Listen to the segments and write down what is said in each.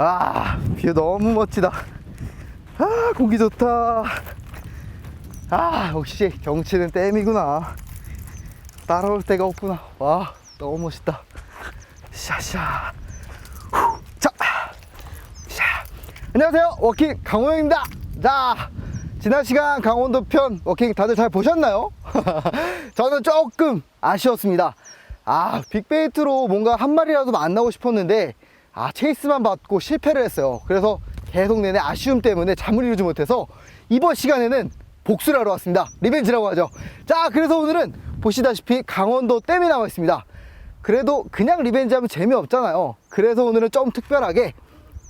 아, 뷰 너무 멋지다. 아, 공기 좋다. 아, 역시 경치는 댐이구나. 따라올 데가 없구나. 와, 너무 멋있다. 샤샤. 후, 자, 샤. 안녕하세요. 워킹 강호영입니다. 자, 지난 시간 강원도 편 워킹 다들 잘 보셨나요? 저는 조금 아쉬웠습니다. 아, 빅베이트로 뭔가 한 마리라도 만나고 싶었는데, 아, 체이스만 받고 실패를 했어요. 그래서 계속 내내 아쉬움 때문에 잠을 이루지 못해서 이번 시간에는 복수를 하러 왔습니다. 리벤지라고 하죠. 자, 그래서 오늘은 보시다시피 강원도 댐에 나와 있습니다. 그래도 그냥 리벤지 하면 재미없잖아요. 그래서 오늘은 좀 특별하게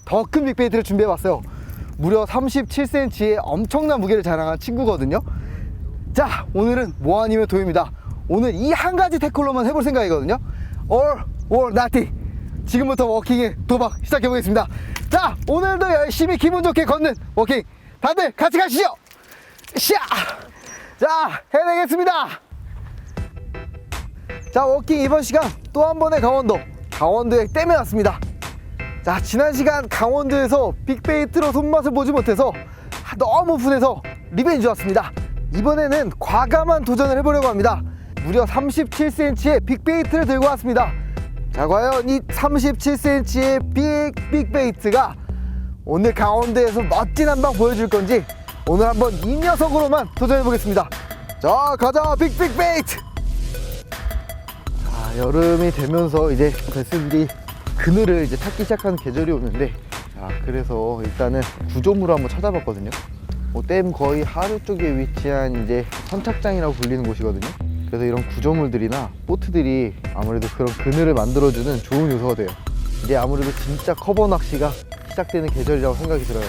더 큰 빅베이트를 준비해 봤어요. 무려 37cm의 엄청난 무게를 자랑한 친구거든요. 자, 오늘은 뭐 아니면 도입니다. 오늘 이 한 가지 태클로만 해볼 생각이거든요. All or nothing. 지금부터 워킹의 도박 시작해 보겠습니다. 자, 오늘도 열심히 기분 좋게 걷는 워킹. 다들 같이 가시죠. 샤! 자, 해내겠습니다. 자, 워킹 이번 시간 또 한 번의 강원도. 강원도에 땜에 왔습니다. 자, 지난 시간 강원도에서 빅베이트로 손맛을 보지 못해서 너무 분해서 리벤지 왔습니다. 이번에는 과감한 도전을 해보려고 합니다. 무려 37cm의 빅베이트를 들고 왔습니다. 자, 과연 이 37cm의 빅 빅베이트가 오늘 강원도에서 멋진 한방 보여줄 건지 오늘 한번 이 녀석으로만 도전해 보겠습니다. 자, 가자 빅 빅베이트. 자, 여름이 되면서 이제 베스들이 그늘을 이제 찾기 시작하는 계절이 오는데 자, 그래서 일단은 구조물을 한번 찾아봤거든요. 뭐댐 거의 하류 쪽에 위치한 이제 선착장이라고 불리는 곳이거든요. 그래서 이런 구조물들이나 보트들이 아무래도 그런 그늘을 만들어주는 좋은 요소가 돼요. 이제 아무래도 진짜 커버 낚시가 시작되는 계절이라고 생각이 들어요.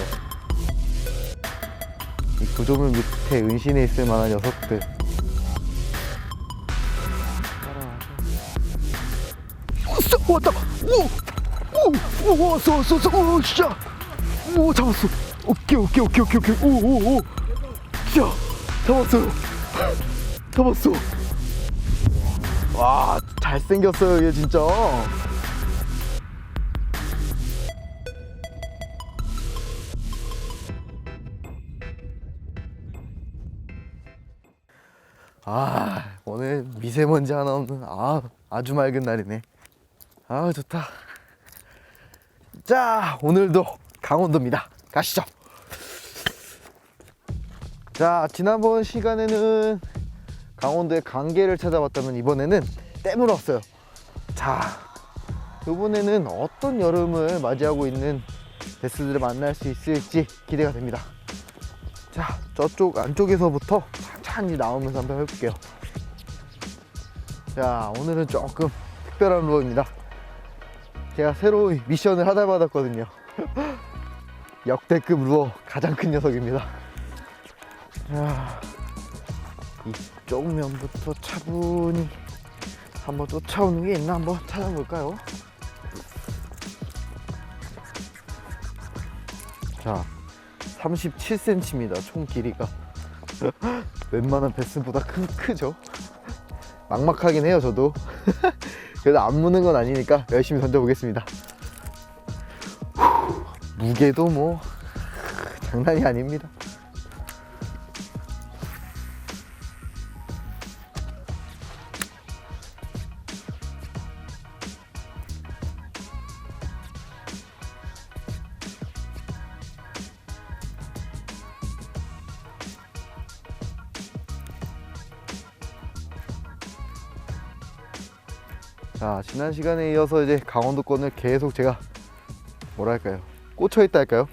이 구조물 밑에 은신해 있을 만한 녀석들. 왔어, 왔다. 오, 오, 오, 왔어, 왔어, 왔어. 오, 진짜. 오, 잡았어. 오케이, 오케이, 오케이, 오케이, 오케이. 오, 오, 오. 진짜 잡았어요. 잡았어. 와, 잘생겼어요, 얘 진짜. 아, 오늘 미세먼지 하나 없는 아, 아주 맑은 날이네. 아, 좋다. 자, 오늘도 강원도입니다. 가시죠. 자, 지난번 시간에는 강원도의 강계를 찾아봤다면 이번에는 댐으로 왔어요. 자, 이번에는 어떤 여름을 맞이하고 있는 베스들을 만날 수 있을지 기대가 됩니다. 자, 저쪽 안쪽에서부터 천천히 나오면서 한번 해볼게요. 자, 오늘은 조금 특별한 루어입니다. 제가 새로 미션을 하나 받았거든요. 역대급 루어 가장 큰 녀석입니다. 자, 이 쪽 면부터 차분히 한번 쫓아오는 게 있나 한번 찾아볼까요? 자, 37cm입니다. 총 길이가. 웬만한 베스보다 큰, 크죠? 막막하긴 해요, 저도. 그래도 안 무는 건 아니니까 열심히 던져보겠습니다. 후, 무게도 뭐, 장난이 아닙니다. 지난 시간에 이어서 이제 강원도권을 계속 제가 뭐랄까요? 꽂혀 있다 할까요?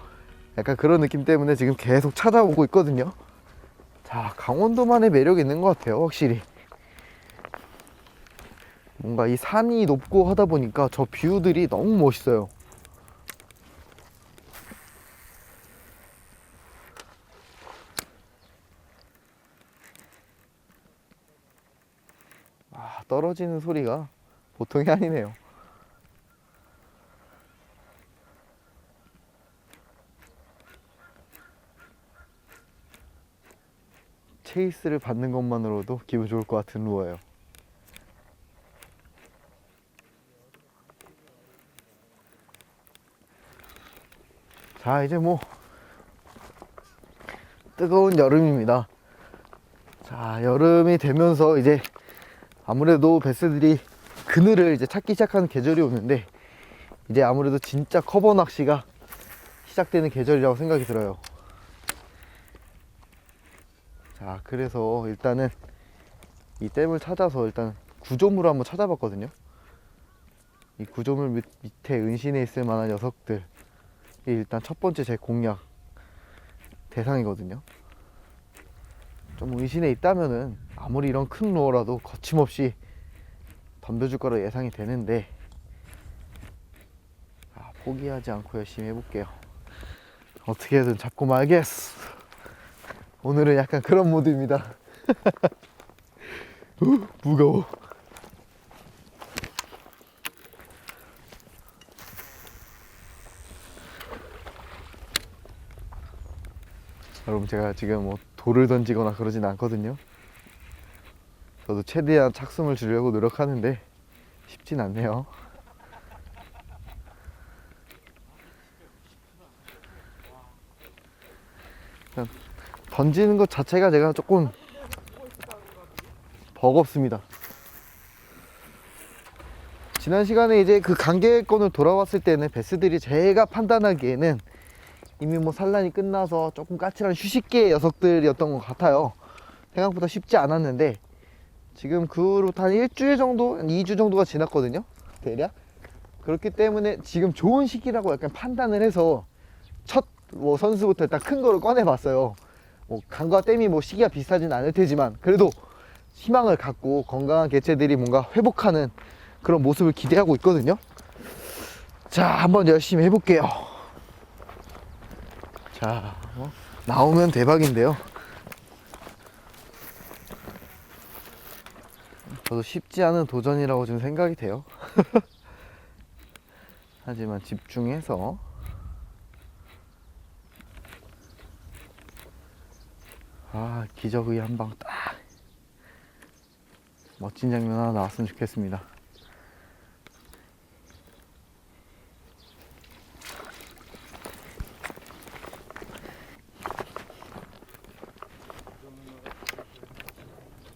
약간 그런 느낌 때문에 지금 계속 찾아오고 있거든요. 자, 강원도만의 매력이 있는 것 같아요, 확실히. 뭔가 이 산이 높고 하다 보니까 저 뷰들이 너무 멋있어요. 아, 떨어지는 소리가 보통이 아니네요. 체이스를 받는 것만으로도 기분 좋을 것 같은 루어예요. 자, 이제 뭐 뜨거운 여름입니다. 자, 여름이 되면서 이제 아무래도 베스들이 그늘을 이제 찾기 시작하는 계절이 오는데 이제 아무래도 진짜 커버 낚시가 시작되는 계절이라고 생각이 들어요. 자, 그래서 일단은 이 댐을 찾아서 일단 구조물을 한번 찾아봤거든요. 이 구조물 밑, 밑에 은신해 있을 만한 녀석들. 이 일단 첫 번째 제 공략 대상이거든요. 좀 은신해 있다면은 아무리 이런 큰 루어라도 거침없이 덤벼줄 거라 예상이 되는데 아, 포기하지 않고 열심히 해볼게요. 어떻게든 잡고 말겠어. 오늘은 약간 그런 모드입니다. 우, 무거워. 여러분 제가 지금 뭐 돌을 던지거나 그러진 않거든요. 저도 최대한 착숨을 주려고 노력하는데 쉽진 않네요. 던지는 것 자체가 제가 조금 버겁습니다. 지난 시간에 이제 그 강계권을 돌아왔을 때는 베스들이 제가 판단하기에는 이미 뭐 산란이 끝나서 조금 까칠한 휴식기의 녀석들이었던 것 같아요. 생각보다 쉽지 않았는데 지금 그 후로부터 한 일주일 정도, 한 2주 정도가 지났거든요. 대략. 그렇기 때문에 지금 좋은 시기라고 약간 판단을 해서 첫 뭐 선수부터 일단 큰 거를 꺼내 봤어요. 뭐 강과 댐이 뭐 시기가 비슷하진 않을 테지만 그래도 희망을 갖고 건강한 개체들이 뭔가 회복하는 그런 모습을 기대하고 있거든요. 자, 한번 열심히 해볼게요. 자, 어, 나오면 대박인데요. 저도 쉽지 않은 도전이라고 지금 생각이 돼요. 하지만 집중해서 아 기적의 한 방 딱 멋진 장면 하나 나왔으면 좋겠습니다.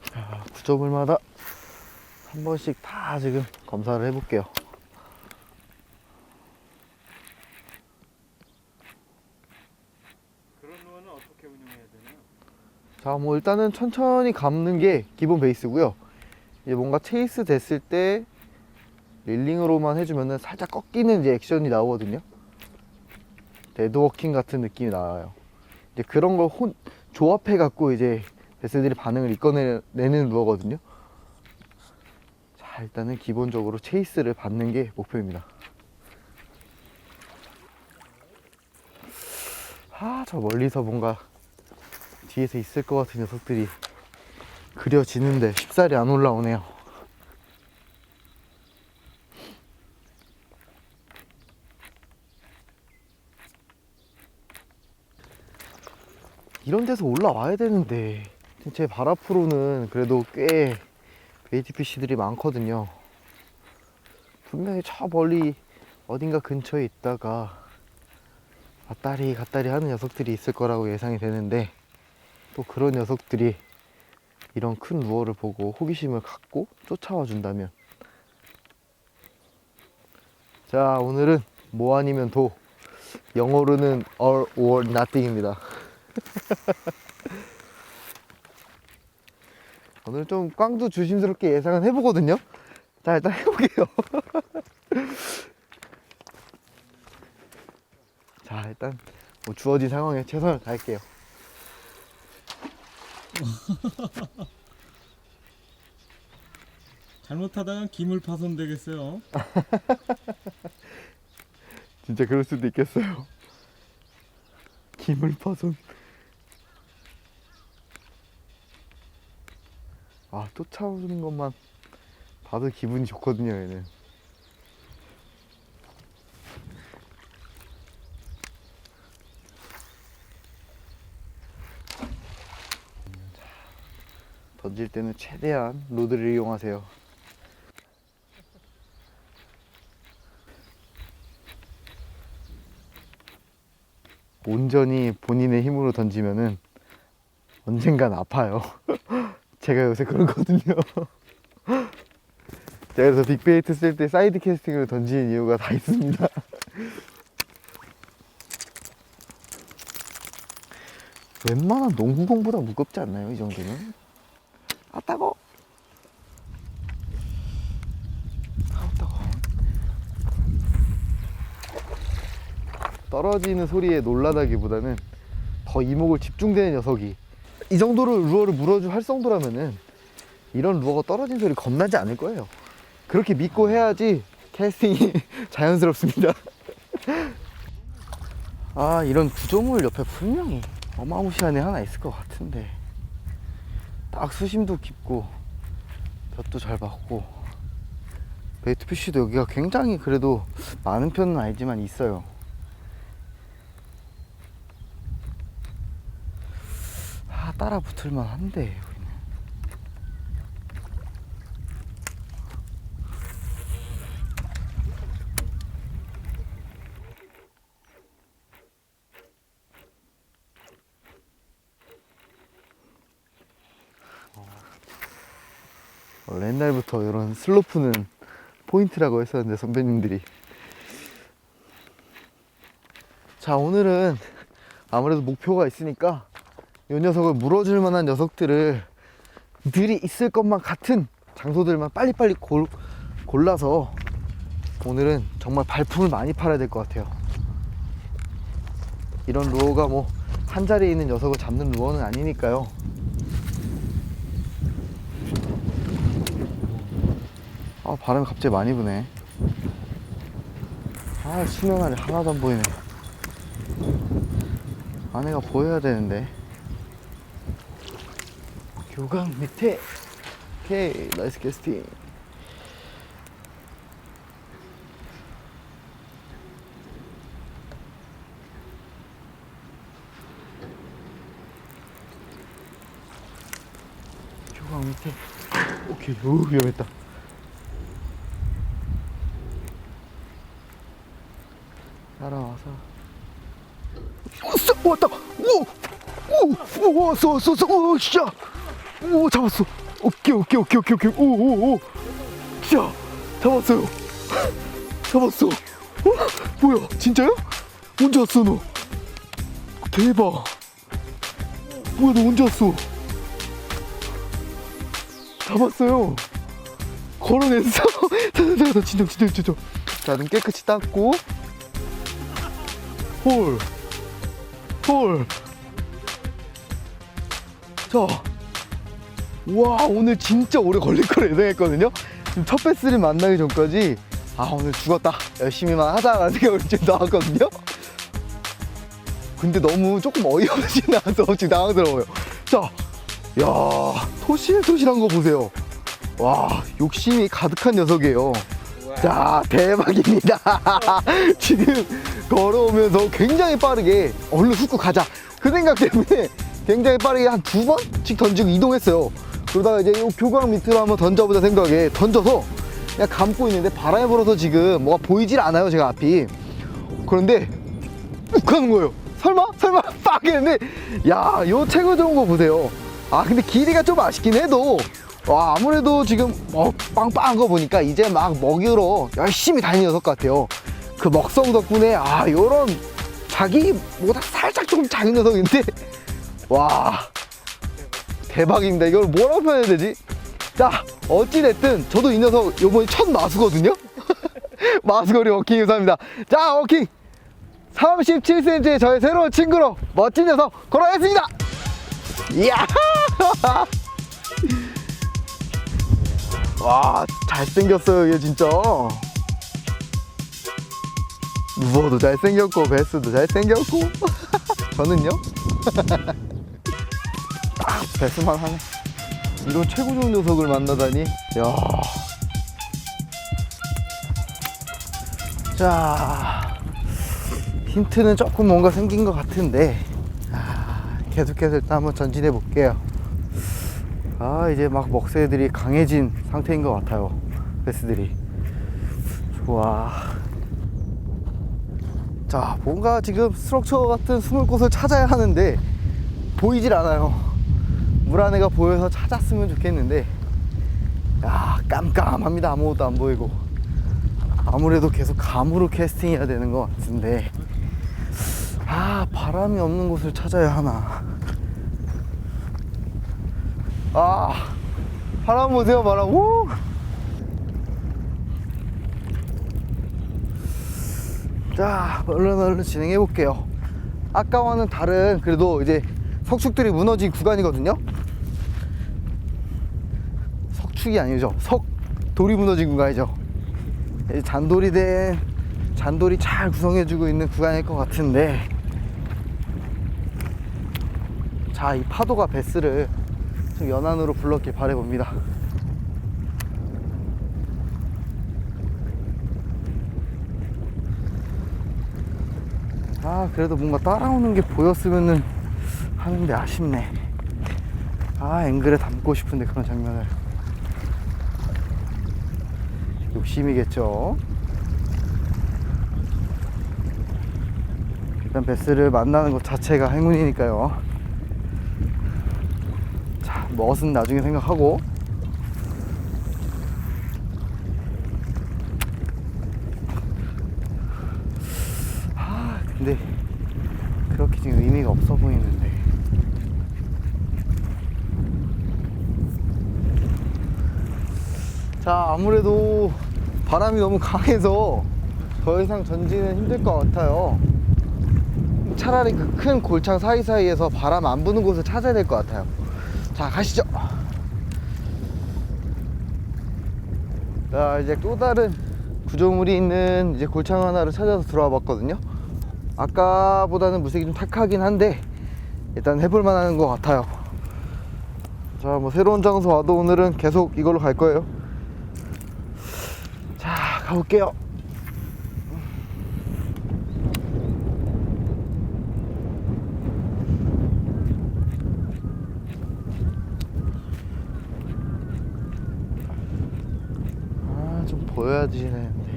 자, 구조물마다 한 번씩 다 지금 검사를 해볼게요. 자, 뭐 일단은 천천히 감는 게 기본 베이스고요. 이제 뭔가 체이스 됐을 때 릴링으로만 해주면은 살짝 꺾이는 이제 액션이 나오거든요. 데드워킹 같은 느낌이 나와요. 이제 그런 걸 혼, 조합해 갖고 이제 베스들이 반응을 이끌어내는 루어거든요. 자, 일단은 기본적으로 체이스를 받는 게 목표입니다. 아, 저 멀리서 뭔가 뒤에서 있을 것 같은 녀석들이 그려지는데 쉽사리 안 올라오네요. 이런 데서 올라와야 되는데 제 발 앞으로는 그래도 꽤 ATPC들이 많거든요. 분명히 저 멀리 어딘가 근처에 있다가 왔다리 갔다리 하는 녀석들이 있을 거라고 예상이 되는데 또 그런 녀석들이 이런 큰 루어를 보고 호기심을 갖고 쫓아와 준다면 자 오늘은 뭐 아니면 도 영어로는 all or nothing입니다 오늘 좀 꽝도 조심스럽게 예상은 해보거든요 자 일단 해볼게요 자 일단 뭐 주어진 상황에 최선을 다할게요 잘못하다가 기물 파손 되겠어요. 진짜 그럴 수도 있겠어요. 기물 파손. 아, 쫓아오는 것만 봐도 기분이 좋거든요, 얘는. 자, 던질 때는 최대한 로드를 이용하세요. 온전히 본인의 힘으로 던지면은 언젠간 아파요. 제가 요새 그렇거든요. 제가 그래서 빅베이트 쓸 때 사이드 캐스팅을 던지는 이유가 다 있습니다. 웬만한 농구공보다 무겁지 않나요? 이 정도는? 아 따고. 떨어지는 소리에 놀라다기보다는 더 이목을 집중되는 녀석이 이 정도로 루어를 물어주 할 정도라면은 이런 루어가 떨어진 소리 겁나지 않을 거예요. 그렇게 믿고 해야지 캐스팅이 자연스럽습니다. 아 이런 구조물 옆에 분명히 어마무시한 애 하나 있을 것 같은데 딱 수심도 깊고 볕도 잘 받고 베이트 피쉬도 여기가 굉장히 그래도 많은 편은 아니지만 있어요. 아 따라 붙을만 한데. 원래 옛날부터 이런 슬로프는 포인트라고 했었는데 선배님들이 자 오늘은 아무래도 목표가 있으니까 이 녀석을 물어줄 만한 녀석들을 들이 있을 것만 같은 장소들만 빨리빨리 골, 골라서 오늘은 정말 발품을 많이 팔아야 될 것 같아요. 이런 루어가 뭐 한 자리에 있는 녀석을 잡는 루어는 아니니까요. 아 바람이 갑자기 많이 부네. 아 수면 안에 하나도 안 보이네. 안에가 보여야 되는데 교강 밑에. 오케이 나이스 캐스팅. 교강 밑에. 오케이 오 위험했다. 따라와서. 왔어 왔다. 오오 왔어 왔어 왔어. 오 진짜 오 잡았어. 오케이 오케이 오케이 오케이 오케이. 오오오. 진짜 잡았어요. 잡았어. 어? 뭐야? 진짜요? 언제 왔어 너? 대박. 뭐야 너 언제 왔어? 잡았어요. 걸어냈어 진정 진정 진정. 자눈 깨끗이 닦고. 홀. 홀. 자. 와, 오늘 진짜 오래 걸릴 거라 예상했거든요? 지금 첫 배스를 만나기 전까지, 아, 오늘 죽었다. 열심히만 하자라는 생각으로 지금 나왔거든요? 근데 너무 조금 어이없이 나와서 지금 당황스러워요. 자, 야, 토실토실한 거 보세요. 와, 욕심이 가득한 녀석이에요. 자 대박입니다 지금 걸어오면서 굉장히 빠르게 얼른 훅고 가자 그 생각 때문에 굉장히 빠르게 한 두 번씩 던지고 이동했어요 그러다가 이제 이 교광 밑으로 한번 던져보자 생각에 던져서 그냥 감고 있는데 바람이 불어서 지금 뭐가 보이질 않아요 제가 앞이. 그런데 욱 하는 거예요. 설마? 설마? 빡 했는데 야요 최고 좋은 거 보세요. 아 근데 길이가 좀 아쉽긴 해도 와 아무래도 지금 어, 빵빵한 거 보니까 이제 막 먹이로 열심히 다니는 녀석 같아요. 그 먹성 덕분에 아 요런 자기보다 살짝 조금 작은 녀석인데 와 대박입니다 이걸 뭐라고 표현해야 되지? 자 어찌됐든 저도 이 녀석 요번이 첫 마수거든요? 마수거리 워킹 유사입니다. 자 워킹! 37cm의 저의 새로운 친구로 멋진 녀석 걸어냈습니다! 이야! 와 잘생겼어요 얘 진짜. 루어도 잘생겼고 베스도 잘생겼고. 저는요 딱 베스만 하네. 이런 최고 좋은 녀석을 만나다니? 야. 자. 힌트는 조금 뭔가 생긴 것 같은데. 아, 계속해서 일단 한번 전진해 볼게요. 아 이제 막 먹새들이 강해진 상태인 것 같아요. 베스들이. 좋아. 자, 뭔가 지금 스트럭처 같은 숨을 곳을 찾아야 하는데 보이질 않아요. 물 안에가 보여서 찾았으면 좋겠는데 야, 깜깜합니다. 아무것도 안 보이고. 아무래도 계속 감으로 캐스팅 해야 되는 것 같은데 아, 바람이 없는 곳을 찾아야 하나. 아, 바람 보세요, 바람. 우! 자, 얼른 얼른 진행해 볼게요. 아까와는 다른 그래도 이제 석축들이 무너진 구간이거든요. 석축이 아니죠. 석 돌이 무너진 구간이죠. 이제 잔돌이 된 잔돌이 잘 구성해주고 있는 구간일 것 같은데. 자, 이 파도가 베스를 좀 연안으로 불렀길 바래봅니다. 아 그래도 뭔가 따라오는 게 보였으면은 하는데 아쉽네. 아 앵글에 담고 싶은데 그런 장면을. 욕심이겠죠? 일단 베스를 만나는 것 자체가 행운이니까요. 자 멋은 나중에 생각하고. 아 근데 그렇게 지금 의미가 없어 보이는데 자 아무래도 바람이 너무 강해서 더 이상 전지는 힘들 것 같아요. 차라리 그 큰 골창 사이사이에서 바람 안 부는 곳을 찾아야 될 것 같아요. 자 가시죠. 자 이제 또 다른 구조물이 있는 이제 골창 하나를 찾아서 들어와 봤거든요. 아까보다는 무색이 좀 탁하긴 한데 일단 해볼 만한 것 같아요. 자 뭐 새로운 장소 와도 오늘은 계속 이걸로 갈 거예요. 자 가볼게요 아 좀 보여야지 되는데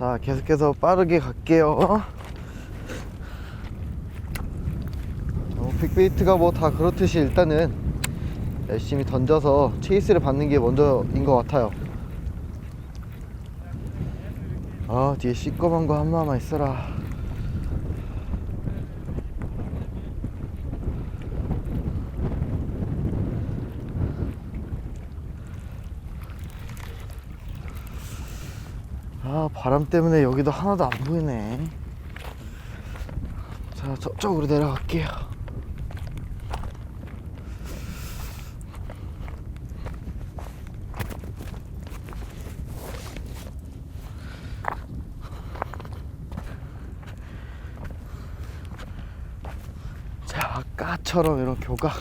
자 계속해서 빠르게 갈게요. 어, 빅베이트가 뭐 다 그렇듯이 일단은 열심히 던져서 체이스를 받는 게 먼저인 것 같아요. 아 뒤에 시꺼먼 거 하나만 있어라 아 바람 때문에 여기도 하나도 안 보이네. 자 저쪽으로 내려갈게요. 자 아까처럼 이런 교각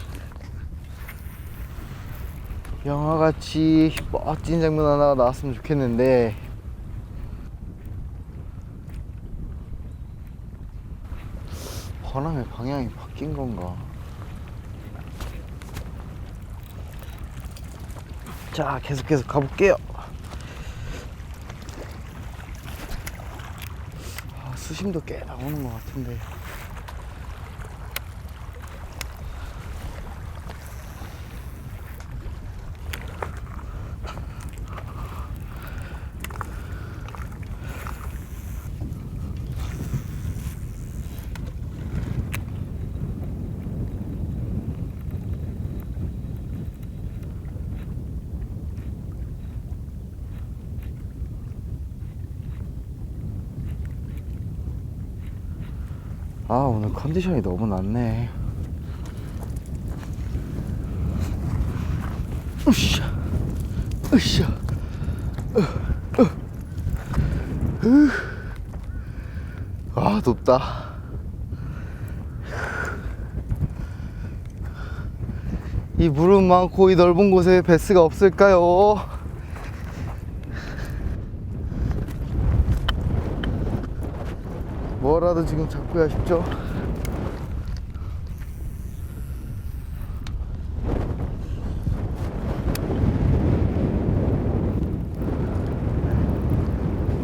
영화같이 멋진 장면 하나가 나왔으면 좋겠는데 바람의 방향이 바뀐 건가? 자, 계속해서 가볼게요. 아, 수심도 꽤 나오는 것 같은데. 오늘 컨디션이 너무 낮네. 으쌰, 으쌰, 으. 아, 높다. 이 물은 많고 이 넓은 곳에 베스가 없을까요? 뭐라도 지금 잡고야 싶죠?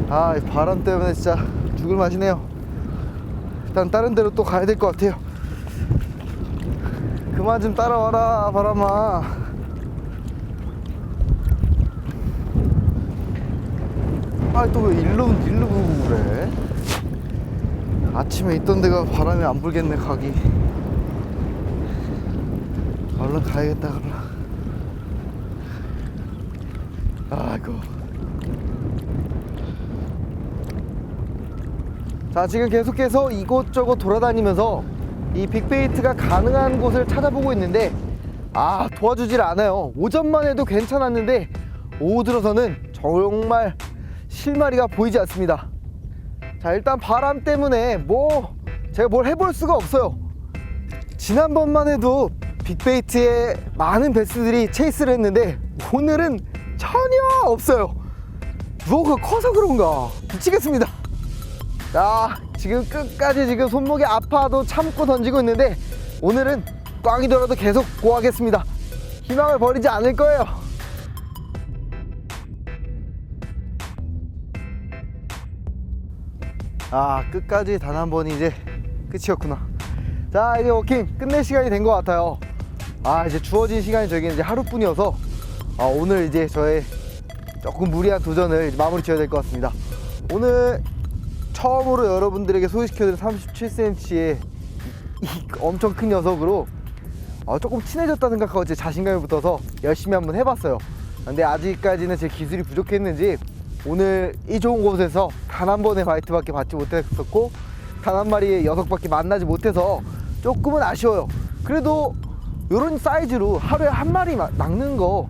아, 바람 때문에 진짜 죽을 맛이네요. 일단 다른 데로 또 가야 될 것 같아요. 그만 좀 따라와라, 바람아. 아, 또 왜 일로, 일로 보고 그래? 아침에 있던 데가 바람이 안 불겠네, 가기. 얼른 가야겠다, 그럼. 아이고. 자 지금 계속해서 이곳저곳 돌아다니면서 이 빅베이트가 가능한 곳을 찾아보고 있는데 아 도와주질 않아요 오전만 해도 괜찮았는데 오후 들어서는 정말 실마리가 보이지 않습니다 자 일단 바람 때문에 뭐 제가 뭘 해볼 수가 없어요. 지난번만 해도 빅베이트에 많은 베스들이 체이스를 했는데 오늘은 전혀 없어요. 뭐가 커서 그런가? 미치겠습니다. 자 지금 끝까지 지금 손목이 아파도 참고 던지고 있는데 오늘은 꽝이더라도 계속 고하겠습니다. 희망을 버리지 않을 거예요 아 끝까지 단 한 번이 이제 끝이었구나. 자 이제 워킹 끝낼 시간이 된 것 같아요. 아 이제 주어진 시간이 저에게 이제 하루뿐이어서 아, 오늘 이제 저의 조금 무리한 도전을 이제 마무리 지어야 될 것 같습니다. 오늘 처음으로 여러분들에게 소개시켜드린 37cm의 이 엄청 큰 녀석으로 어, 조금 친해졌다 생각하고 제 자신감이 붙어서 열심히 한번 해봤어요. 근데 아직까지는 제 기술이 부족했는지 오늘 이 좋은 곳에서 단 한 번의 바이트밖에 받지 못했었고 단 한 마리의 녀석밖에 만나지 못해서 조금은 아쉬워요. 그래도 이런 사이즈로 하루에 한 마리 마- 낚는 거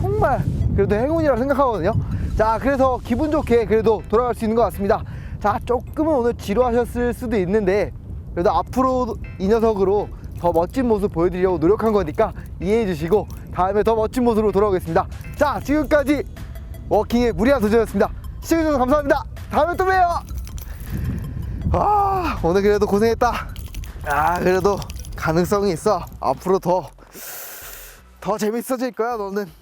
정말 그래도 행운이라고 생각하거든요. 자, 그래서 기분 좋게 그래도 돌아갈 수 있는 것 같습니다. 자, 조금은 오늘 지루하셨을 수도 있는데 그래도 앞으로 이 녀석으로 더 멋진 모습 보여드리려고 노력한 거니까 이해해 주시고 다음에 더 멋진 모습으로 돌아오겠습니다. 자, 지금까지 워킹의 무리한 도전이었습니다. 시청해주셔서 감사합니다. 다음에 또 봬요. 아, 오늘 그래도 고생했다. 아, 그래도 가능성이 있어. 앞으로 더, 더 재밌어질 거야, 너는.